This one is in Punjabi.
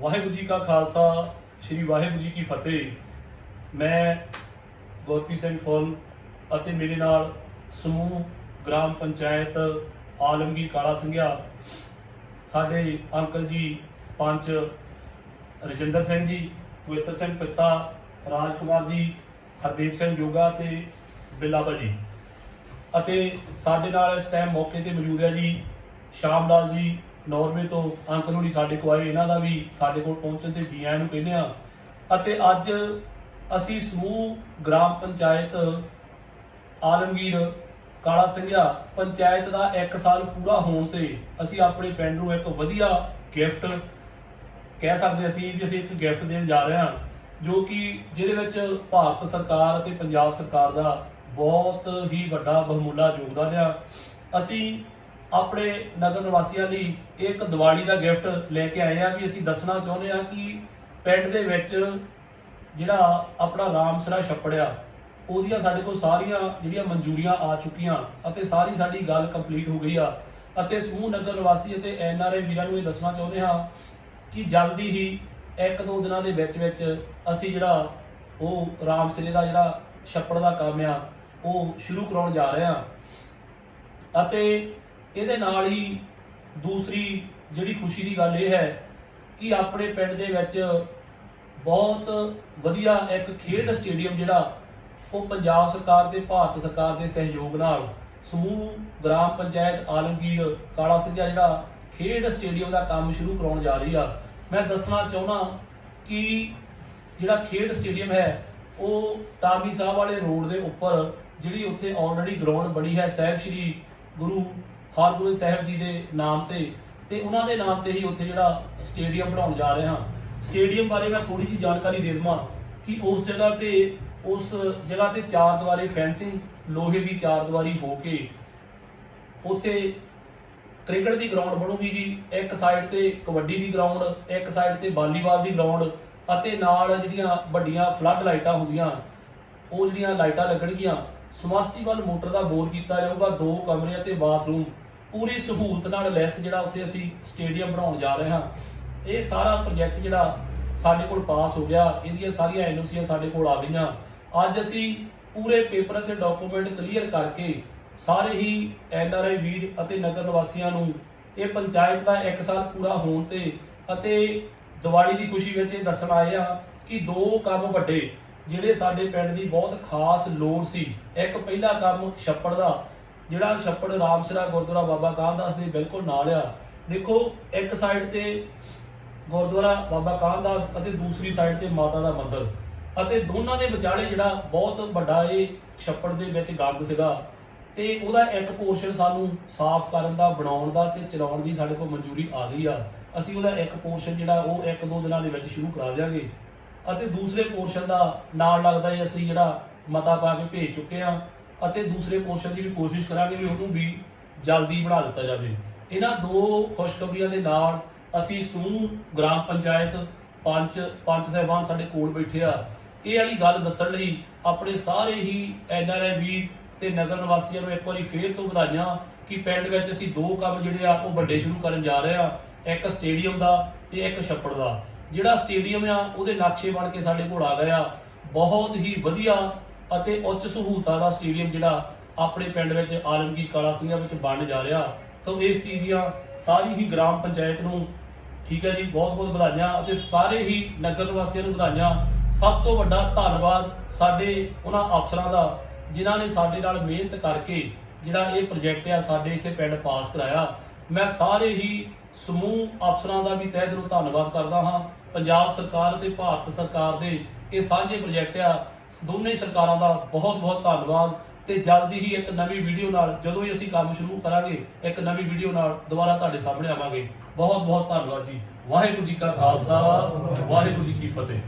ਵਾਹਿਗੁਰੂ ਜੀ ਕਾ ਖਾਲਸਾ, ਸ੍ਰੀ ਵਾਹਿਗੁਰੂ ਜੀ ਕੀ ਫਤਿਹ। ਮੈਂ ਗੁਰਪ੍ਰੀਤ ਸਿੰਘ ਫੁੱਲ ਅਤੇ ਮੇਰੇ ਨਾਲ ਸਮੂਹ, ਗ੍ਰਾਮ ਪੰਚਾਇਤ, ਆਲਮਗੀਰ ਕਾਲਾ ਸਿੰਘਿਆ, ਸਾਡੇ ਅੰਕਲ ਜੀ ਪੰਚ ਰਜਿੰਦਰ ਸਿੰਘ ਜੀ, ਪਵਿੱਤਰ ਸਿੰਘ ਪਿੱਤਾ, ਰਾਜਕੁਮਾਰ ਜੀ, ਹਰਦੀਪ ਸਿੰਘ ਜੋਗਾ ਤੇ ਬਿੱਲਾ ਜੀ। ਅਤੇ ਸਾਡੇ ਨਾਲ ਇਸ ਟਾਈਮ ਮੌਕੇ ਤੇ ਮੌਜੂਦ ਹੈ ਜੀ ਸ਼ਾਮ ਲਾਲ ਜੀ ਨਾਰਵੇ ਤੋਂ ਅੰਕਲ ਹੁਣੀ ਸਾਡੇ ਕੋਲ ਆਏ, ਇਹਨਾਂ ਦਾ ਵੀ ਸਾਡੇ ਕੋਲ ਪਹੁੰਚਣ ਤੇ ਜੀ ਆਇਆਂ ਨੂੰ ਕਹਿੰਦੇ ਆ। ਅਤੇ ਅੱਜ ਅਸੀਂ ਸਮੂਹ, ਗ੍ਰਾਮ ਪੰਚਾਇਤ, ਆਲਮਗੀਰ, ਕਾਲਾ ਸਿੰਘਿਆ ਪੰਚਾਇਤ ਦਾ 1 ਸਾਲ ਪੂਰਾ ਹੋਣ ਤੇ ਅਸੀਂ ਆਪਣੇ ਪਿੰਡ ਨੂੰ ਇੱਕ ਵਧੀਆ ਗਿਫਟ ਕਹਿ ਸਕਦੇ ਅਸੀਂ ਵੀ ਅਸੀਂ ਇੱਕ ਗਿਫਟ ਦੇਣ ਜਾ ਰਹੇ ਹਾਂ, ਜੋ ਕਿ ਜਿਹਦੇ ਵਿੱਚ ਭਾਰਤ ਸਰਕਾਰ ਅਤੇ ਪੰਜਾਬ ਸਰਕਾਰ ਦਾ ਬਹੁਤ ਹੀ ਵੱਡਾ ਬਹੁਮੁੱਲਾ ਯੋਗਦਾਨ ਆ। ਅਸੀਂ ਆਪਣੇ ਨਗਰ ਨਿਵਾਸੀਆਂ ਲਈ ਇੱਕ ਦੀਵਾਲੀ ਦਾ ਗਿਫਟ ਲੈ ਕੇ ਆਏ ਆ ਵੀ ਅਸੀਂ ਦੱਸਣਾ ਚਾਹੁੰਦੇ ਆ ਕਿ ਪਿੰਡ ਦੇ ਵਿੱਚ ਜਿਹੜਾ ਆਪਣਾ ਰਾਮਸਰਾ ਛੱਪੜਿਆ ਉਹਦੀਆਂ ਸਾਡੇ ਕੋਲ ਸਾਰੀਆਂ ਜਿਹੜੀਆਂ ਮਨਜ਼ੂਰੀਆਂ ਆ ਚੁੱਕੀਆਂ ਅਤੇ ਸਾਰੀ ਸਾਡੀ ਗੱਲ ਕੰਪਲੀਟ ਹੋ ਗਈ ਆ। ਅਤੇ ਸਮੂਹ ਨਗਰ ਨਿਵਾਸੀ ਅਤੇ ਐਨਆਰਆਈ ਵੀਰਾਂ ਨੂੰ ਇਹ ਦੱਸਣਾ ਚਾਹੁੰਦੇ ਹਾਂ ਕਿ ਜਲਦੀ ਹੀ ਇੱਕ ਦੋ ਦਿਨਾਂ ਦੇ ਵਿੱਚ ਵਿੱਚ ਅਸੀਂ ਜਿਹੜਾ ਉਹ ਰਾਮਸਰੇ ਦਾ ਜਿਹੜਾ ਛੱਪੜ ਦਾ ਕੰਮ ਆ, ਉਹ ਸ਼ੁਰੂ ਕਰਾਉਣ ਜਾ ਰਹੇ ਹਾਂ। ਅਤੇ ਇਹਦੇ ਨਾਲ ਹੀ ਦੂਸਰੀ ਜਿਹੜੀ ਖੁਸ਼ੀ ਦੀ ਗੱਲ ਇਹ ਹੈ ਕਿ ਆਪਣੇ ਪਿੰਡ ਦੇ ਵਿੱਚ ਬਹੁਤ ਵਧੀਆ ਇੱਕ ਖੇਡ ਸਟੇਡੀਅਮ ਜਿਹੜਾ ਉਹ ਪੰਜਾਬ ਸਰਕਾਰ ਤੇ ਭਾਰਤ ਸਰਕਾਰ ਦੇ ਸਹਿਯੋਗ ਨਾਲ ਸਮੂਹ, ਗ੍ਰਾਮ ਪੰਚਾਇਤ, ਆਲਮਗੀਰ, ਕਾਲਾ ਸਿੰਘਾ ਜਿਹੜਾ ਖੇਡ ਸਟੇਡੀਅਮ ਦਾ ਕੰਮ ਸ਼ੁਰੂ ਕਰਾਉਣ ਜਾ ਰਹੀ ਆ। ਮੈਂ ਦੱਸਣਾ ਚਾਹੁੰਦਾ ਕਿ ਜਿਹੜਾ ਖੇਡ ਸਟੇਡੀਅਮ ਹੈ, ਉਹ ਟਾਮੀ ਸਾਹਿਬ ਵਾਲੇ ਰੋਡ ਦੇ ਉੱਪਰ ਜਿਹੜੀ ਉੱਥੇ ਆਲਰੇਡੀ ਗਰਾਊਂਡ ਬਣੀ ਹੈ, ਸਾਹਿਬ ਸ੍ਰੀ ਗੁਰੂ ਹਰਗੋਬਿੰਦ ਸਾਹਿਬ ਜੀ ਦੇ ਨਾਮ ਤੇ ਤੇ ਉਹਨਾਂ ਦੇ ਨਾਮ ਤੇ ਹੀ ਉੱਥੇ ਜਿਹੜਾ ਸਟੇਡੀਅਮ ਬਣਾਉਣ ਜਾ ਰਹੇ ਹਾਂ। ਸਟੇਡੀਅਮ ਬਾਰੇ ਮੈਂ ਥੋੜੀ ਜਿਹੀ ਜਾਣਕਾਰੀ ਦੇ ਦਵਾਂ ਕਿ ਉਸ ਜਗ੍ਹਾ ਤੇ, ਉਸ ਜਗ੍ਹਾ ਤੇ ਚਾਰ ਦੀਵਾਰੀ ਫੈਂਸਿੰਗ ਲੋਹੇ ਦੀ ਚਾਰ ਦੀਵਾਰੀ ਹੋ ਕੇ ਉੱਥੇ ਕ੍ਰਿਕਟ ਦੀ ਗਰਾਊਂਡ ਬਣੂਗੀ ਜੀ, ਇੱਕ ਸਾਈਡ ਤੇ ਕਬੱਡੀ ਦੀ ਗਰਾਊਂਡ ਇੱਕ ਸਾਈਡ ਤੇ ਵਾਲੀਬਾਲ ਦੀ ਗਰਾਊਂਡ ਅਤੇ ਨਾਲ ਜਿਹੜੀਆਂ ਵੱਡੀਆਂ ਫਲੱਡ ਲਾਈਟਾਂ ਹੁੰਦੀਆਂ, ਉਹ ਜਿਹੜੀਆਂ ਲਾਈਟਾਂ ਲੱਗਣਗੀਆਂ ਸਮਰਸੀਬਲ ਮੋਟਰ ਦਾ ਬੋਰ ਕੀਤਾ ਜਾਊਗਾ, ਦੋ ਕਮਰੇ ਅਤੇ ਬਾਥਰੂਮ। ਪੂਰੀ ਸਹੂਲਤ ਨਾਲ ਲੈਸ ਜਿਹੜਾ ਉੱਥੇ ਅਸੀਂ ਸਟੇਡੀਅਮ ਬਣਾਉਣ ਜਾ ਰਹੇ ਹਾਂ। ਇਹ ਸਾਰਾ ਪ੍ਰੋਜੈਕਟ ਜਿਹੜਾ ਸਾਡੇ ਕੋਲ ਪਾਸ ਹੋ ਗਿਆ। ਇਹਦੀਆਂ ਸਾਰੀਆਂ ਐਨਓਸੀਆਂ ਸਾਡੇ ਕੋਲ ਆ ਗਈਆਂ। ਅੱਜ ਅਸੀਂ ਪੂਰੇ ਪੇਪਰ ਅਤੇ ਡਾਕੂਮੈਂਟ ਕਲੀਅਰ ਕਰਕੇ ਸਾਰੇ ਹੀ ਐਨਆਰਆਈ ਵੀਰ ਅਤੇ ਨਗਰ ਨਿਵਾਸੀਆਂ ਨੂੰ ਇਹ ਪੰਚਾਇਤ ਦਾ 1 ਸਾਲ ਪੂਰਾ ਹੋਣ ਤੇ ਅਤੇ ਦੀਵਾਲੀ ਦੀ ਖੁਸ਼ੀ ਵਿੱਚ ਇਹ ਦੱਸਣ ਆਏ ਆ ਕਿ ਦੋ ਕੰਮ ਵੱਡੇ ਜਿਹੜੇ ਸਾਡੇ ਪਿੰਡ ਦੀ ਬਹੁਤ ਖਾਸ ਲੋੜ ਸੀ। ਇੱਕ ਪਹਿਲਾ ਕੰਮ ਛੱਪੜ ਦਾ ਜਿਹੜਾ ਛੱਪੜ ਰਾਮਸਰਾ ਗੁਰਦੁਆਰਾ ਬਾਬਾ ਕਾਹਨਦਾਸ ਦੇ ਬਿਲਕੁਲ ਨਾਲ ਆ। ਦੇਖੋ, ਇੱਕ ਸਾਈਡ ਤੇ ਗੁਰਦੁਆਰਾ ਬਾਬਾ ਕਾਹਨਦਾਸ ਅਤੇ ਦੂਸਰੀ ਸਾਈਡ ਤੇ ਮਾਤਾ ਦਾ ਮੰਦਿਰ। ਅਤੇ ਦੋਨਾਂ ਦੇ ਵਿਚਾਲੇ ਜਿਹੜਾ ਬਹੁਤ ਵੱਡਾ ਇਹ ਛੱਪੜ ਦੇ ਵਿੱਚ ਗੰਦ ਸੀਗਾ। ਤੇ ਉਹਦਾ ਇੱਕ ਪੋਰਸ਼ਨ ਸਾਨੂੰ ਸਾਫ਼ ਕਰਨ ਦਾ, ਬਣਾਉਣ ਦਾ ਤੇ ਚਲਾਉਣ ਦੀ ਸਾਡੇ ਕੋਲ ਮਨਜ਼ੂਰੀ ਆ ਗਈ ਆ। ਅਸੀਂ ਉਹਦਾ ਇੱਕ ਪੋਰਸ਼ਨ ਜਿਹੜਾ ਉਹ ਇੱਕ ਦੋ ਦਿਨਾਂ ਦੇ ਵਿੱਚ ਸ਼ੁਰੂ ਕਰਾ ਦਿਆਂਗੇ। ਅਤੇ ਦੂਸਰੇ ਪੋਰਸ਼ਨ ਦਾ ਨਾਲ ਲੱਗਦਾ ਹੀ ਅਸੀਂ ਜਿਹੜਾ ਮਤਾ ਪਾ ਕੇ ਭੇਜ ਚੁੱਕੇ ਆ। ਅਤੇ ਦੂਸਰੇ ਪੋਰਸ਼ਨ ਦੀ ਵੀ ਕੋਸ਼ਿਸ਼ ਕਰਾਂਗੇ ਵੀ ਉਹਨੂੰ ਵੀ ਜਲਦੀ ਬਣਾ ਦਿੱਤਾ ਜਾਵੇ। ਇਹਨਾਂ ਦੋ ਖੁਸ਼ਖਬਰੀਆਂ ਦੇ ਨਾਲ ਅਸੀਂ ਸਮੂਹ ਗ੍ਰਾਮ ਪੰਚਾਇਤ, ਪੰਚ ਪੰਚ ਸਾਹਿਬਾਨ ਸਾਡੇ ਕੋਲ ਬੈਠੇ ਆ। ਇਹ ਵਾਲੀ ਗੱਲ ਦੱਸਣ ਲਈ ਆਪਣੇ ਸਾਰੇ ਹੀ ਐਨਆਰਆਈ ਵੀਰ ਤੇ ਨਗਰ ਨਿਵਾਸੀਆਂ ਨੂੰ ਇੱਕ ਵਾਰੀ ਫੇਰ ਤੋਂ ਵਧਾਈਆਂ ਕਿ ਪਿੰਡ ਵਿੱਚ ਅਸੀਂ ਦੋ ਕੰਮ ਜਿਹੜੇ ਆ ਉਹ ਵੱਡੇ ਸ਼ੁਰੂ ਕਰਨ ਜਾ ਰਹੇ ਆ। ਇੱਕ ਸਟੇਡੀਅਮ ਦਾ ਤੇ ਇੱਕ ਛੱਪੜ ਦਾ। ਜਿਹੜਾ ਸਟੇਡੀਅਮ ਆ, ਉਹਦੇ ਨਕਸ਼ੇ ਬਣ ਕੇ ਸਾਡੇ ਕੋਲ ਆ ਗਿਆ ਬਹੁਤ ਹੀ ਵਧੀਆ ਅਤੇ ਉੱਚ ਸਹੂਲਤਾਂ ਦਾ ਸਟੇਡੀਅਮ ਜਿਹੜਾ ਆਪਣੇ ਪਿੰਡ ਵਿੱਚ ਆਲਮਗੀਰ ਕਾਲਾ ਸਿੰਘਾਂ ਵਿੱਚ ਬਣ ਜਾ ਰਿਹਾ। ਤਾਂ ਇਸ ਚੀਜ਼ ਦੀਆਂ ਸਾਰੀ ਹੀ ਗ੍ਰਾਮ ਪੰਚਾਇਤ ਨੂੰ ਠੀਕ ਹੈ ਜੀ, ਬਹੁਤ ਬਹੁਤ ਵਧਾਈਆਂ ਅਤੇ ਸਾਰੇ ਹੀ ਨਗਰ ਨਿਵਾਸੀਆਂ ਨੂੰ ਵਧਾਈਆਂ। ਸਭ ਤੋਂ ਵੱਡਾ ਧੰਨਵਾਦ ਸਾਡੇ ਉਹਨਾਂ ਅਫਸਰਾਂ ਦਾ, ਜਿਨ੍ਹਾਂ ਨੇ ਸਾਡੇ ਨਾਲ ਮਿਹਨਤ ਕਰਕੇ ਜਿਹੜਾ ਇਹ ਪ੍ਰੋਜੈਕਟ ਆ ਸਾਡੇ ਇੱਥੇ ਪਿੰਡ ਪਾਸ ਕਰਾਇਆ। ਮੈਂ ਸਾਰੇ ਹੀ ਸਮੂਹ ਅਫਸਰਾਂ ਦਾ ਵੀ ਤਹਿ ਦਿਲੋਂ ਧੰਨਵਾਦ ਕਰਦਾ ਹਾਂ। ਪੰਜਾਬ ਸਰਕਾਰ ਅਤੇ ਭਾਰਤ ਸਰਕਾਰ ਦੇ ਇਹ ਸਾਂਝੇ ਪ੍ਰੋਜੈਕਟ ਆ ਦੋਨੇ ਸਰਕਾਰਾਂ ਦਾ ਬਹੁਤ ਬਹੁਤ ਧੰਨਵਾਦ ਤੇ ਜਲਦੀ ਹੀ ਇੱਕ ਨਵੀਂ ਵੀਡੀਓ ਨਾਲ ਜਦੋਂ ਹੀ ਅਸੀਂ ਕੰਮ ਸ਼ੁਰੂ ਕਰਾਂਗੇ, ਇੱਕ ਨਵੀਂ ਵੀਡੀਓ ਨਾਲ ਦੁਬਾਰਾ ਤੁਹਾਡੇ ਸਾਹਮਣੇ ਆਵਾਂਗੇ। ਬਹੁਤ ਬਹੁਤ ਧੰਨਵਾਦ ਜੀ। ਵਾਹਿਗੁਰੂ ਜੀ ਕਾ ਖਾਲਸਾ, ਵਾਹਿਗੁਰੂ ਜੀ ਕੀ ਫਤਿਹ।